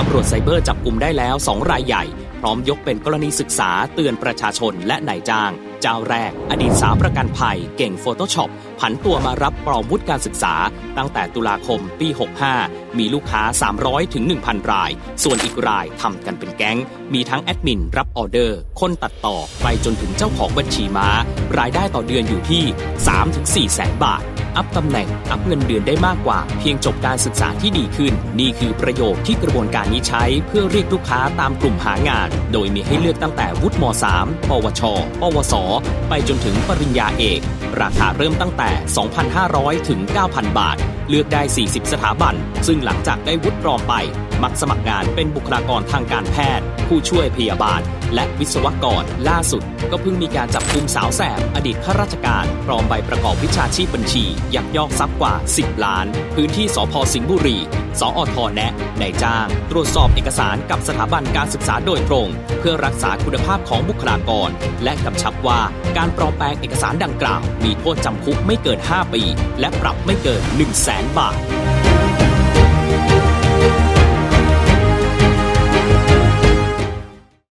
ตำรวจไซเบอร์จับกลุ่มได้แล้ว 2 รายใหญ่ พร้อมยกเป็นกรณีศึกษาเตือนประชาชนและนายจ้าง เจ้าแรก อดีตสาวประกันภัย เก่ง Photoshop ผันตัวมารับปลอมวุฒิการศึกษา ตั้งแต่ตุลาคมปี 65 มีลูกค้า 300ถึง1,000 ราย ส่วนอีกรายทำกันเป็นแก๊ง มีทั้งแอดมินรับออเดอร์ คนตัดต่อไปจนถึงเจ้าของบัญชีม้า รายได้ต่อเดือนอยู่ที่ 3-4แสนบาท อัพตำแหน่ง อัพเงินเดือนได้มากกว่า เพียงจบการศึกษาที่ดีขึ้น นี่คือประโยคที่กระบวนการนี้ใช้เพื่อเรียกลูกค้าตามกลุ่มหางาน โดยมีให้เลือกตั้งแต่วุฒิม .3 ปวช ปวส ไปจนถึงปริญญาเอก ราคาเริ่มตั้งแต่ 2,500 ถึง 9,000 บาท เลือกได้ 40 สถาบัน ซึ่งหลังจากได้วุฒิรอมไป มักสมัครงานเป็นบุคลากรทางการแพทย์ ผู้ช่วยพยาบาล และวิศวกร ล่าสุด ก็เพิ่งมีการจับกุมสาวแสบ อดีตข้าราชการปลอมใบประกอบวิชาชีพบัญชี ยักยอกทรัพย์กว่า 10 ล้าน พื้นที่สพสิงห์บุรีสอทแนะนายจ้าง ตรวจสอบเอกสารกับสถาบันการศึกษาโดยตรง เพื่อรักษาคุณภาพของบุคลากร และกำชับว่าการปลอมแปลงเอกสารดังกล่าว มีโทษจำคุกไม่เกิน 5 ปี และปรับไม่เกิน 1 0 0 0 0แสนบาท